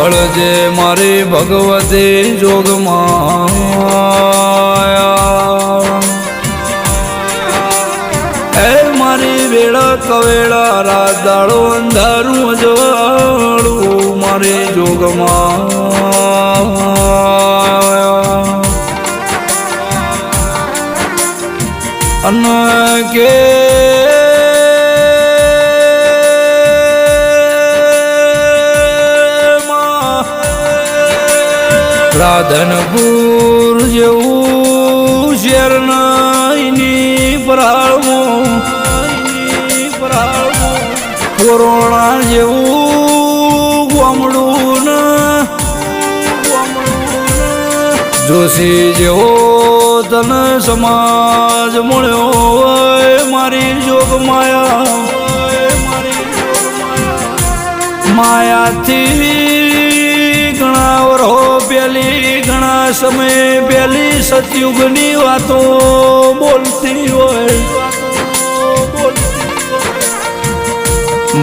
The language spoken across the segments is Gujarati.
જય મારી ભગવતી જોગમાયા. હે મારી વેળા કવેળા રાત દાડો અંધારું અજવાળું મારે જોગમાં અને કે રાધનપુર જેવું શેર નાઈની પરાળવું. કોરોણા જેવું ગામડું જોશી જેવો તને સમાજ મળ્યો મારી જોગ માયા. માયાથી સતયુગની વાતો બોલતી હોય.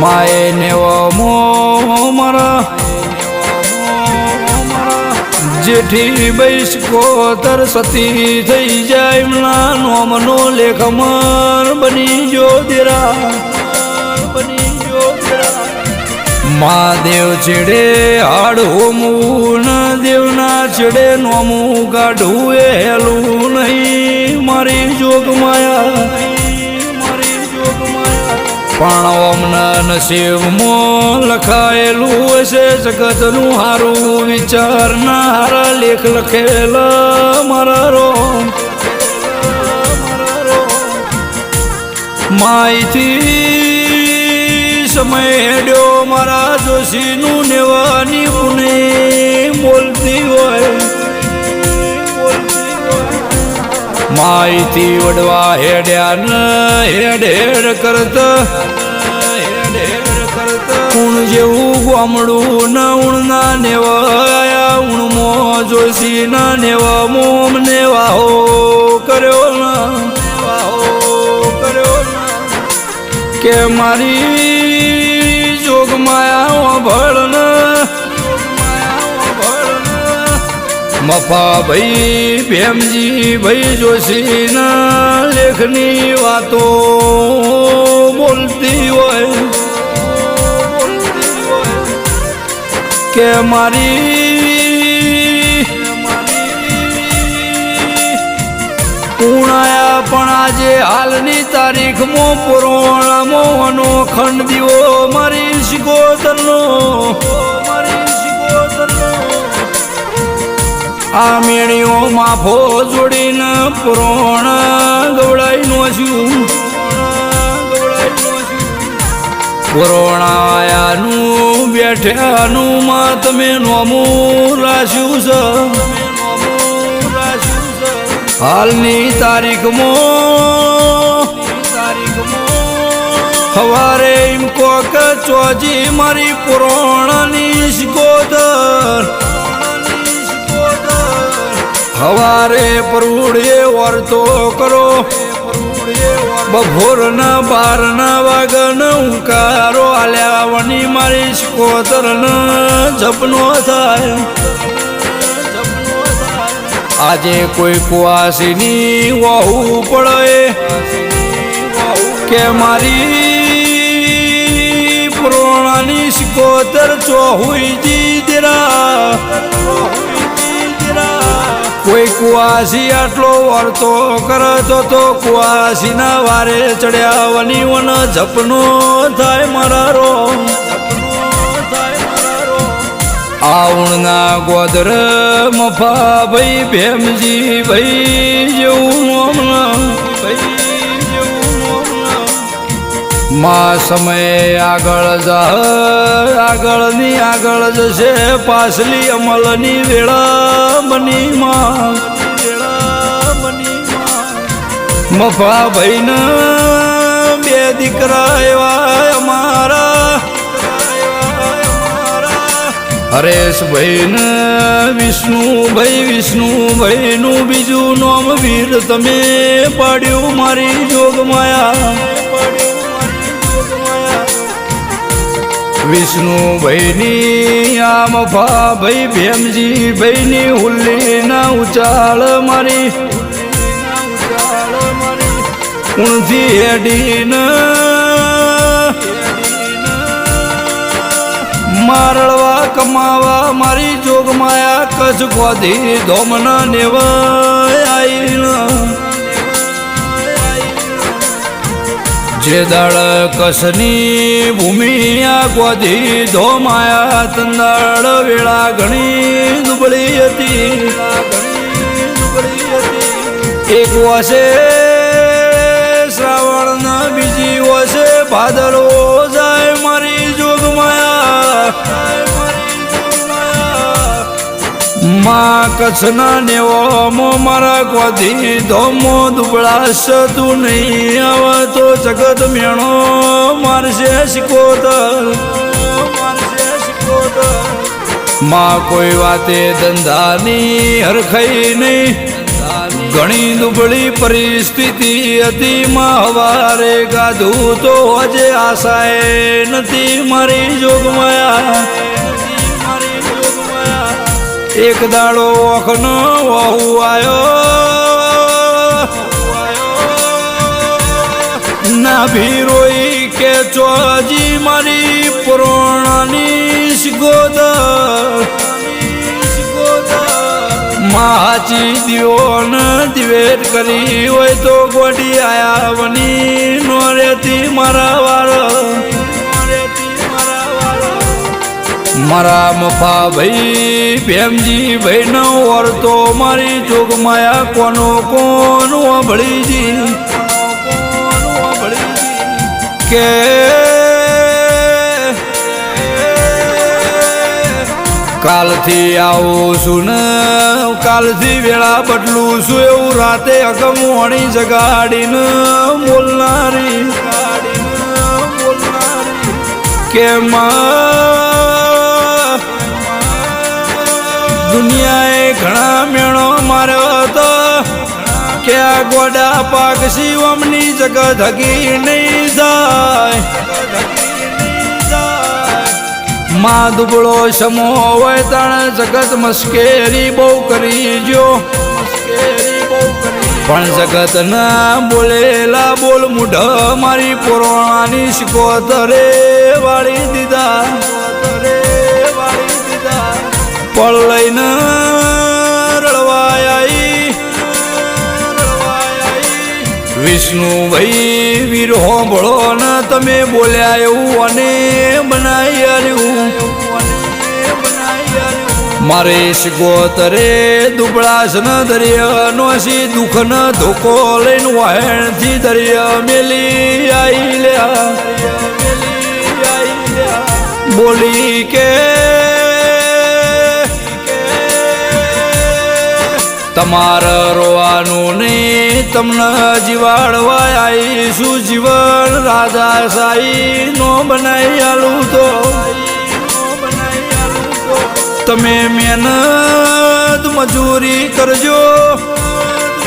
માએ નેવા મો મારા. જેઠી બૈસકો કોતર સતી થઈ જાય એમના નોમનો લેખમર બની જો દેરા. બની મહાદેવ છેડે આડો મૂન દેવના છેડે નોમું કાઢવું એ હેલું નહીં. મારી જોગ માયા પણ ઓમના નસીબમાં લખાયેલું હશે, જગતનું હારું વિચારના હારા લેખ લખેલા મારા રો માહિતી સમય હેડ્યો મારા જોશીનું નેવાની પુણે બોલતી હોય. માહિતી વડવા હેડ્યા ન હેડ હેડ કરતા. ઉણ જેવું ગામડું ન ઉણના નેવાયા. ઉણમો જોશી ના નેવા મોમ ને વાહો કર્યો ના. વાહો કર્યો ના. કે મારી મફા ભાઈ ભેમજી ભાઈ જોશીના લેખની વાતો બોલતી હોય. કે મારી પૂર્ણાયા પણ આજે હાલની તારીખમાં પુરાણમાં ખંડ દીવો મારી શિકોતરનો આ મેળીઓમાં માફો જોડીને પુરોણ ગવડાઈ નો છું પુરોણાયાનું બેઠ્યાનું માં તમે નોમું રાશ્યું છે. હાલની તારીખમાં સવારે એમ કોક ચોજી મારી પુરાણની શિકોદર હવારે પરુડે વર્તો કરો. બભોરના બારના વાગન ઉંકારો. આલ્યા વની મારી શિકોતર જપનો થાય. આજે કોઈ કુવાસીની વહુ પડે. કે મારી પ્રોણાની શિકોતર ચોહુઈ દીદરા કોઈ કુવાસી આટલો વર્તો કરતો તો કુવાસીના વારે ચડ્યા વની વન જપનો થાય મારા રો આવણના ગોદર મફા ભાઈ ભેમજી ભાઈ જેવું માં સમય આગળ જા, આગળની આગળ જશે પાછલી અમલની વેળા. બની માં વેળા બની માં મફા ભાઈને બે દીકરા એવા અમારા. હરેશભાઈ ને વિષ્ણુભાઈ વિષ્ણુભાઈ નું બીજું નામ વીર તમે પાડ્યું મારી જોગ માયા વિષ્ણુભાઈની આમ ફા ભાઈ ભેમજી ભાઈની હુલ્લી ના ઉચાળ મારી. ઊણથી હેડીન મારળવા કમાવા મારી જોગમાયા કચ્છ ગોધી ધોમના નેવાય આઈન જે દળ કસની ભૂમિ ગોધી ધોમાયા તંદાળ વેળા ઘણી દુબળી હતી. એક વાસે શ્રાવણ બીજી વાસે ભાદરો જાય મારી જોગમાયા માં કચ્છના નેવો મારા ગોધી ધોમો દુબળાશ તું નહીં આવે જગત મેણો મારશે શિકોતર. માં કોઈ વાતે ધંધાની હરખઈ નહીં. ઘણી દુબળી પરિસ્થિતિ હતી માં હવારે ગાધું તો આજે આશાએ નથી મારી જોગમાયા એક દાડો ઓખનો વહુ આવ્યો ના ભીરોઈ કે ચોજી મારી પુરાણાની ગોદ માચી દિયોન દિવેટ કરી હોય તો ગોડી આયા વની નો રેતી મારા વાળ. મારા મફા ભાઈ ભેમજી ભાઈ નો વર્તો મારી જોગમાયા કોનો કોણ વંભળીજી કે કાલથી આવું છું ને, કાલથી વેળા બદલું છું. એવું રાતે અગમ વણી જગાડીને બોલનારી. કે દુનિયાએ ઘણા મેળો માર્યો હતો. કે ગોડા પાક શિવમની જગત હગી નહીં જાય? માં દુબળો સમો હોય તણ જગત મસ્કેરી બહુ કરી જો પણ જગત ના બોલેલા બોલ મુઢ મારી પુરાણાની શિકોતરે વાળી દીધા. પળ લઈને વિષ્ણુભાઈ વીર હોંભળો ને તમે બોલ્યા એવું અને બનાવી આવ્યું મારે શિગોતરે દુબળાશ ન દરિયા નો સી દુઃખ ન ધોકો લઈને વાહેણથી દરિયા મેલી આઈ લ્યા. બોલી કે તમારે રોવાનું નહીં, તમને જીવાડવા આવીશું જીવન. રાજા સાઈ નો બનાવી આલું તો. તમે મહેનત મજૂરી કરજો.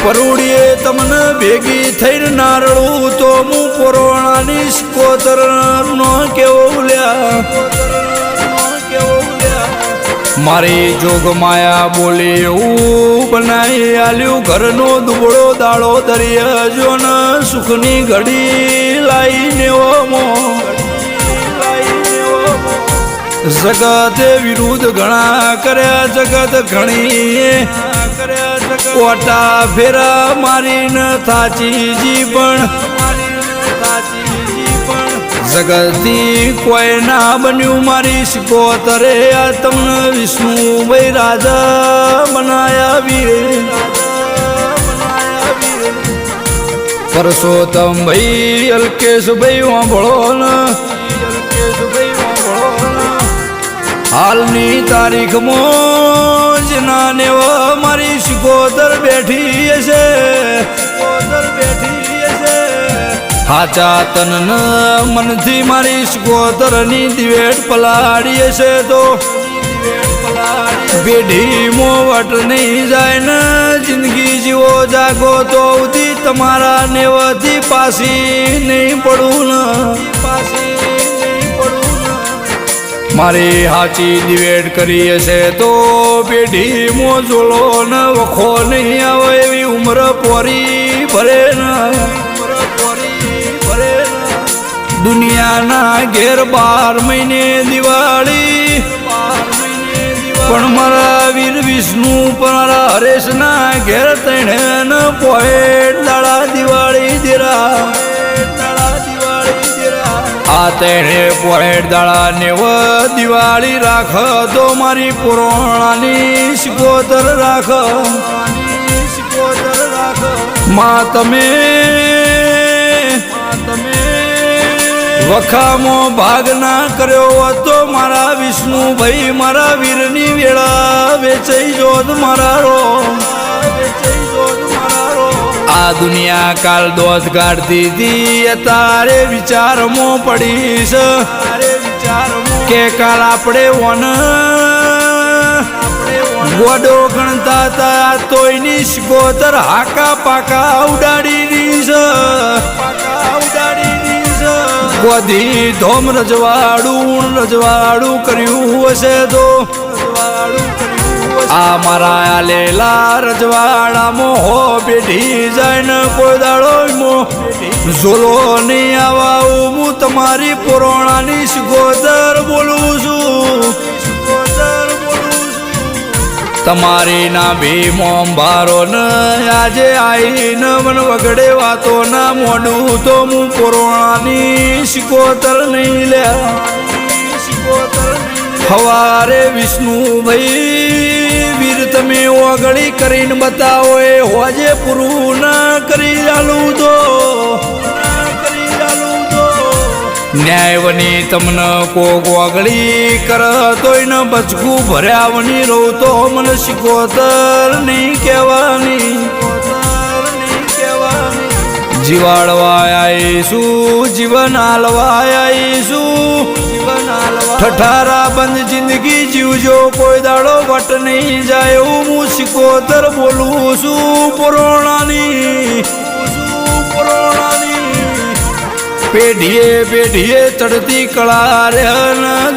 પરુડીએ તમને ભેગી થઈને નારળું તો. હું કોરોનાની સ્કોતર નો કેવું લ્યા મારી જોગ માયા બોલી એવું બનાવી આલ્યું. ઘરનો દુબળો દાળો દરિયા જો ને સુખની ઘડી લાઈને ઓમો. જગતે વિરુદ્ધ ઘણા કર્યા, જગત ઘણી કોટા ફેરા મારીને થાચીજી પણ જગતથી કોઈ ના બન્યું મારી શિકોતરે આ તમને વિષ્ણુભાઈ રાજા બનાયા વીર પરસોત્તમ ભાઈ અલ્કેશભાઈ વાંભળો ને. હાલની તારીખમાં જ નાને મારી શિકોતર બેઠી હશે. હાચા તન મનથી મારી સ્કોતરની દિવેટ પલાડીએ છે તો પેઢી મોવટ નહીં જાય ને જિંદગી જીવો જાગો તો ઉધી તમારા નેવથી પાસી નહીં પડું ને ને મારી હાચી દિવેટ કરી હશે તો પેઢી મોજોલો ને વખો નહીં આવે એવી ઉંમર પોરી ભરે ન. દુનિયાના ઘેર બાર મહિને દિવાળી. પણ મારા વીર વિષ્ણુ પણ મારા હરેશના ઘેર તેણે પોહેટ દાડા દિવાળી દેરા. આ તેણે પોઈટ દાડા નેવ દિવાળી રાખ. તો મારી પુરાણાની શિકોતર રાખ. માં તમે વખામો ભાગ ના કર્યો હતો મારા વિષ્ણુભાઈ, મારા વીરની વેળા વેચાઈ જોત મારા રો. વેચાઈ જોત મારા રો આ દુનિયા કાલ દોધ કાઢતી હતી તારે વિચારમો પડીશ. કે કાલ આપણે વન. ગોડો ગણતા તા તોયની ગોતર હાકા પાકા ઉડાડી દીશ. ગોધી ધોમ રજવાડું રજવાડું કર્યું હશે તો. આ મારા આલેલા રજવાડામાં હો બેઠી જાય ને કોઈ દાડો ઝોલો નહીં આવા હું તમારી પુરાણાની શિકોતર બોલું છું. તમારી ના ભીમો ભારો ન. આજે આઈને મન વગડે વાતો ના મોડું તો હું કોરોનાની શિકોતર નહીં લે. હવારે વિષ્ણુભાઈ, વીર તમે ઓગળી કરીને બતાવો એ હોજે પૂરું ના કરી ચાલું તો. ન્યાયવની તમને કોક વાગડી કર તોય ન બચકું. ભર્યાવની રહું તો મને શીખોતર નહીં કહેવાની. જીવાડવા આવીશું જીવન હાલવા આવીશું ઠઠારા બંધ જિંદગી જીવજો, કોઈ દાડો વટ નહીં જાય હું શીખોતર બોલું છું. પુરાણાની પેઢીએ પેઢીએ ચડતી કળા રે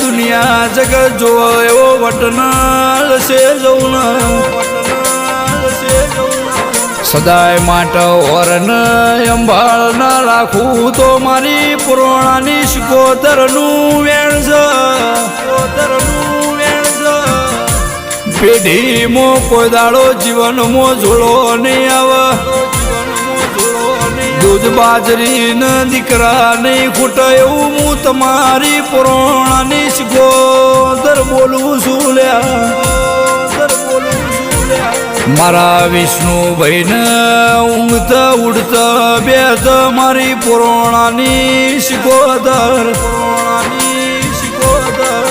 દુનિયા જગત જો એવો વટનાલ છે જવું સદાય માટે ઓરન અંબાળ ના રાખું તો મારી પુરાણાની શિકોતરનું વેણ છે. પેઢીમો કોઈ દાડો જીવનમો જોડો નહીં આવે. દૂધ બાજરી ન દીકરા નહીં ખૂટે હું તમારી પુરાણાની શિકોતર બોલું છું મારા વિષ્ણુભાઈ ને ઊંઘતા ઉડતા બે મારી પુરાણાની શિકોતર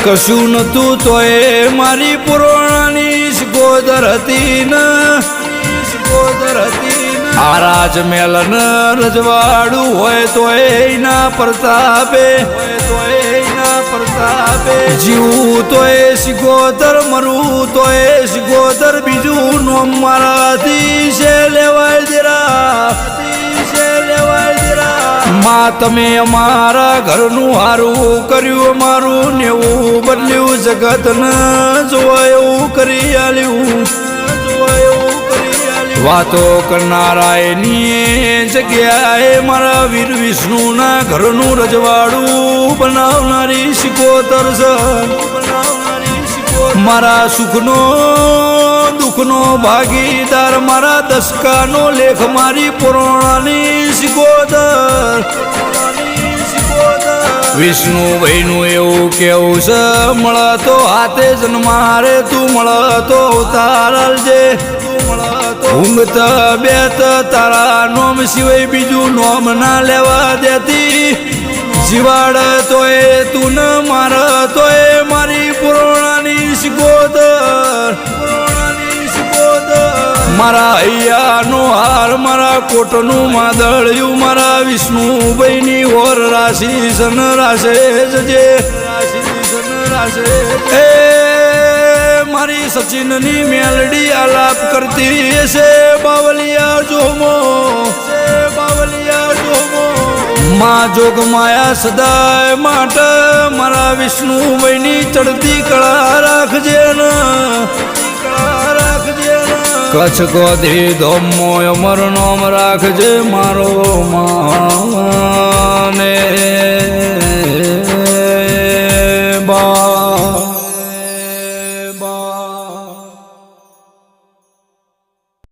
કશું નતું તોય મારી પુરાણાની શિકોતર હતી ને. આ રાજમેલન રજવાડું હોય તો એના પ્રતાપે. પ્રતાપે. જીવું તો એ સિગોતર મરવું તો એ સિગોતર બીજું નોમ મારાથી છે લેવાય દેરા. માં તમે અમારા ઘરનું હારું કર્યું અમારું નેવું બદલ્યું જગત ન જોવા એવું કરી આલ્યું. વાતો કરનારાયની જગ્યાએ મારા વીર વિષ્ણુના ઘરનું રજવાડું બનાવનારી શિકોતર મારા સુખનો, દુઃખનો ભાગીદાર, મારા દસકાનો લેખ, મારી પુરાણાની શિકોતર. વિષ્ણુભાઈનું એવું કેવું છે, મળતો હાથે જન્મારે તું, મળતો અવતાર જે ઊંઘતા બેત, તારા નોમ સિવાય બીજું નોમ ના લેવા દેતી. જીવાડ તોય તું ન માર, તોય મારી પુરાણાની શિકોતર. મારા અહિયાનો હાર, મારા કોટનું માદળ્યું, મારા વિષ્ણુભાઈની ઓર રાશિ સન રાશે જજે. રાશિ સન રાશે મારી સચિનની મેલડી આલાપ કરતી છે બાવલિયા જોમો, બાવલિયા મા જોગ માયા સદાય માટે મારા વિષ્ણુ ભાઈની ચડતી કળા રાખજે રાખજે કચ્છ ગોધી ધોમો અમર નોમ રાખજે મારો માને. બા